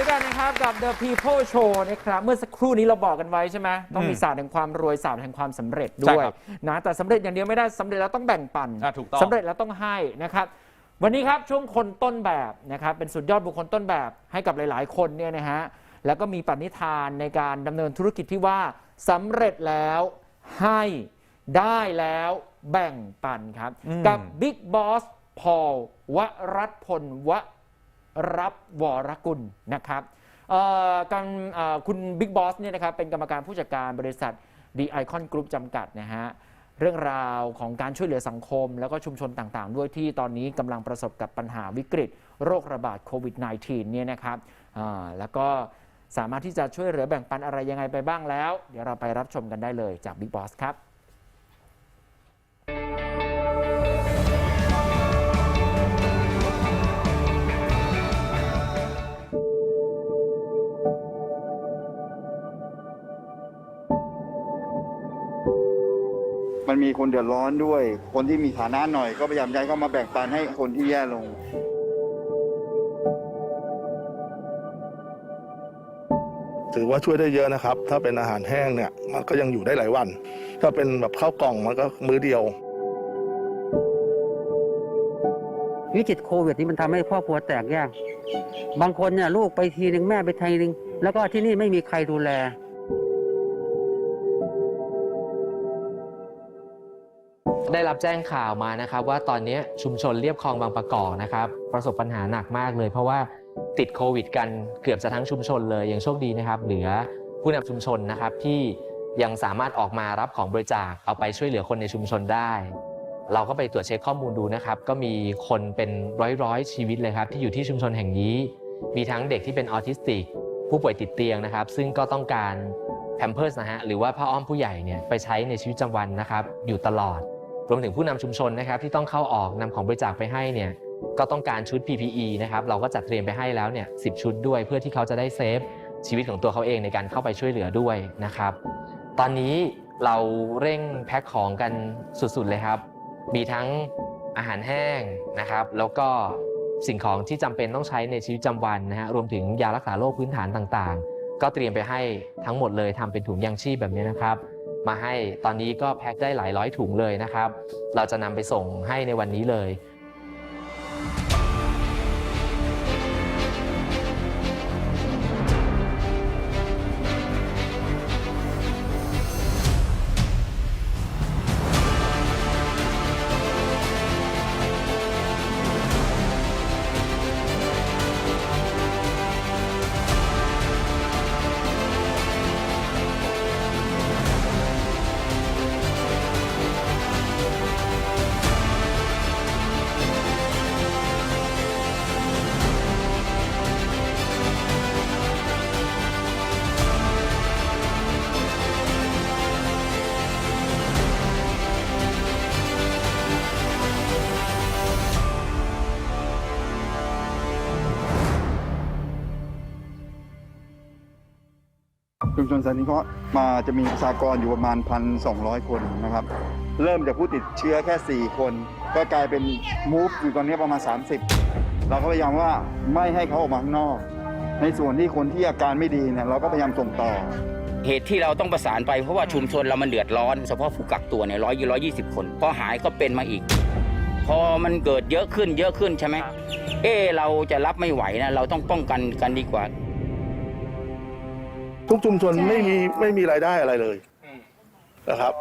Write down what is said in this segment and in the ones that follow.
ด้วยกันนะครับกับ The People Show นะครับเมื่อสักครู่นี้เราบอกกันไว้ใช่ไหมต้องมีอืมศาสตร์แห่งความรวยศาสตร์แห่งความสำเร็จใช่ด้วยครับนะแต่สำเร็จอย่างเดียวไม่ได้สำเร็จแล้วต้องแบ่งปันอะถูกต้องสำเร็จแล้วต้องให้นะครับ วันนี้ครับช่วงคนต้นแบบนะครับเป็นสุดยอดบุคคลต้นแบบให้กับหลาย ๆ คนเนี่ยนะฮะแล้วก็มีปณิธานในการดำเนินธุรกิจที่ว่าสำเร็จแล้วให้ได้แล้วแบ่งปันครับ อืม กับ บิ๊กบอส พอลวรัตพลว รับวรกุลนะครับการคุณบิ๊กบอสเนี่ยนะครับเป็นกรรมการผู้จัดการบริษัทดีไอคอนกรุ๊ปจำกัดนะฮะเรื่องราวของการช่วยเหลือสังคม แล้วก็ชุมชนต่างๆ ด้วยที่ตอนนี้กำลังประสบกับปัญหาวิกฤต โรคระบาดโควิด -19 เนี่ยนะครับแล้วก็สามารถที่จะช่วยเหลือแบ่งปันอะไรยังไงไปบ้างแล้ว เดี๋ยวเราไปรับชมกันได้เลยจาก Big Boss ครับ มันมีคนเดือดร้อนด้วย คนที่มีฐานะหน่อยก็พยายามย้ายเข้ามาแบ่งปันให้คนที่แย่ลง ถือว่าช่วยได้เยอะนะครับ ถ้าเป็นอาหารแห้งเนี่ย มันก็ยังอยู่ได้หลายวัน ถ้าเป็นแบบข้าวกล่องมันก็มื้อเดียววิกฤตโควิดนี่มันทำให้ครอบครัวแตกแยกบางคนเนี่ยลูกไปทีหนึ่งแม่ไปทีหนึ่งแล้วก็ที่นี่ไม่มีใครดูแล ได้รับแจ้งข่าวมานะครับ ว่าตอนนี้ชุมชนเรียบคลองบางประกอบนะครับ ประสบปัญหาหนักมากเลย เพราะว่าติดโควิด กันเกือบจะทั้งชุมชนเลยยังโชคดีนะครับ เหลือผู้นำชุมชนนะครับที่ยังสามารถออกมารับของบริจาคเอาไปช่วยเหลือคนในชุมชนได้ เราก็ไปตรวจเช็คข้อมูลดูนะครับ ก็มีคนเป็นร้อยร้อยๆชีวิตเลยครับ ที่อยู่ที่ชุมชนแห่งนี้ มีทั้งเด็กที่เป็นออทิสติก ผู้ป่วยติดเตียงนะครับ ซึ่งก็ต้องการแพมเพิร์สนะฮะหรือว่าผ้าอ้อมผู้ใหญ่เนี่ยไปใช้ในชีวิตประจำวันนะครับ อยู่ตลอด รวมถึงผู้นำชุมชนนะครับที่ต้องเข้าออกนำของบริจาคไปให้เนี่ยก็ต้องการชุด PPE นะครับเราก็จัดเตรียมไปให้แล้วเนี่ยสิชุดด้วยเพื่อที่เขาจะได้เซฟชีวิตของตัวเขาเองในการเข้าไปช่วยเหลือด้วยนะครับ ตอนนี้เราเร่งแพ็คของกันสุดๆเลยครับ มีทั้งอาหารแห้งนะครับ แล้วก็สิ่งของที่จำเป็นต้องใช้ในชีวิตประจำวันนะฮะรวมถึงยารักษาโรคพื้นฐานต่างๆ ก็เตรียมไปให้ทั้งหมดเลยทำเป็นถุงยางชีพแบบนี้นะครับ มาให้ ตอนนี้ก็แพ็คได้หลายร้อยถุงเลยนะครับ เราจะนำไปส่งให้ในวันนี้เลย ชุมชนสันนิเคราะห์มาจะมีประชากรอยู่ประมาณ 1,200 คนนะครับ เริ่มจากผู้ติดเชื้อแค่ 4 คน ก็กลายเป็นมูฟอยู่ตอนนี้ประมาณ 30 เราก็พยายามว่าไม่ให้เขาออกมาข้างนอก ในส่วนที่คนที่อาการไม่ดีเนี่ยเราก็พยายามส่งต่อเหตุที่เราต้องประสานไปเพราะว่าชุมชนเรามันเดือดร้อนเฉพาะผู้กักตัวเนี่ยร้อยยี่ร้อยยี่สิบคนพอหายก็เป็นมาอีก พอมันเกิดเยอะขึ้นเยอะขึ้นใช่ไหมเออเราจะรับไม่ไหวนะเราต้องป้องกันกันดีกว่า ทุกชุมชนไม่มีไม่มีรายได้อะไรเลยนะครับ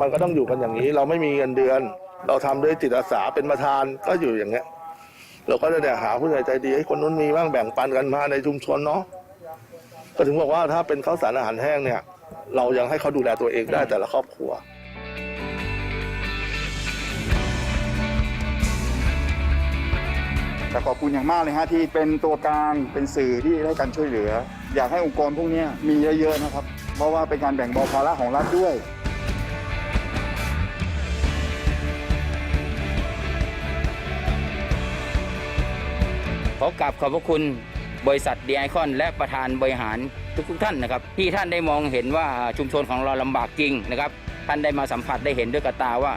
มันก็ต้องอยู่กันอย่างนี้ เราไม่มีเงินเดือน เราทำด้วยจิตอาสาเป็นประธานก็อยู่อย่างเงี้ย เราก็จะเนี่ยหาผู้ใหญ่ใจดีให้คนนู้นมีบ้างแบ่งปันกันมาในชุมชนเนาะก็ถึงบอกว่าถ้าเป็นข้าวสารอาหารแห้งเนี่ย เรายังให้เขาดูแลตัวเองได้แต่ละครอบครัวแต่ขอบคุณอย่างมากเลยฮะที่เป็นตัวกลางเป็นสื่อที่ให้การช่วยเหลือ อยากให้องค์กรพวกนี้มีเยอะ ๆ นะครับ เพราะว่าเป็นการแบ่งเบาภาระของรัฐด้วย ขอกราบขอบพระคุณบริษัทดีไอคอนและประธานบริหารทุกๆท่านนะครับ ที่ท่านได้มองเห็นว่าชุมชนของเราลำบากจริงนะครับ ท่านได้มาสัมผัสได้เห็นด้วยกับตาว่า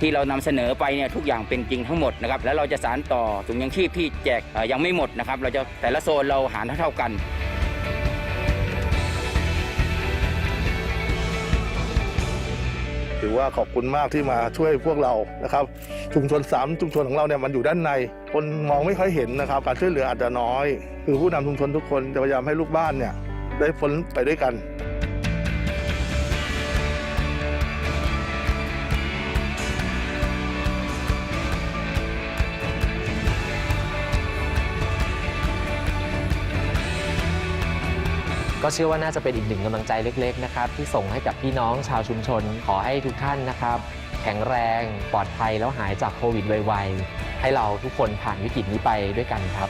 ที่เรานำเสนอไปเนี่ยทุกอย่างเป็นจริงทั้งหมดนะครับแล้วเราจะสานต่อถุงยังชีพที่แจกยังไม่หมดนะครับ เราจะแต่ละโซนเราหารเท่ากัน ถือว่าขอบคุณมากที่มาช่วยพวกเรานะครับ ชุมชนสามชุมชนของเราเนี่ยมันอยู่ด้านใน คนมองไม่ค่อยเห็นนะครับ การช่วยเหลืออาจจะน้อย คือผู้นำชุมชนทุกคนจะพยายามให้ลูกบ้านเนี่ยได้พ้นไปด้วยกัน ก็เชื่อว่าน่าจะเป็นอีกหนึ่งกำลังใจเล็ก ๆ นะครับ ที่ส่งให้กับพี่น้องชาวชุมชน ขอให้ทุกท่านนะครับ แข็งแรงปลอดภัยแล้วหายจากโควิดไวๆให้เราทุกคนผ่านวิกฤตนี้ไปด้วยกันครับ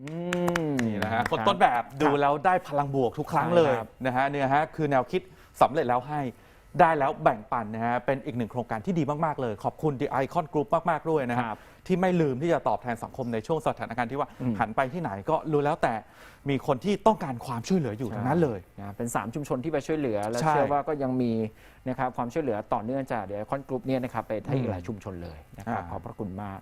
อืมนี่นะฮะรับคนต้นแบบดูแล้วได้พลังบวกทุกครั้งเลยใช่ครับนะฮะเนี่ยฮะคือแนวคิดสำเร็จแล้วให้ ได้แล้วแบ่งปันนะฮะเป็นอีกหนึ่งโครงการที่ดีมาก ๆ เลย ขอบคุณ The Icon Group มาก ๆ ด้วยนะคฮะรับ ที่ไม่ลืมที่จะตอบแทนสังคมในช่วงสถานการณ์ที่ว่าอืมหันไปที่ไหนก็รู้แล้วแต่มีคนที่ต้องการความช่วยเหลืออยู่ทั้งนั้นเลย นะเป็น 3 ชุมชนที่ไปช่วยเหลือ และใช่ เชื่อว่าก็ยังมีนะครับความช่วยเหลือต่อเนื่องจากเดี๋ยวคอนกรุ๊ปเนี่ยนะครับไปให้อีกหลายชุมชนเลยนะครับอ่าขอบพระคุณมาก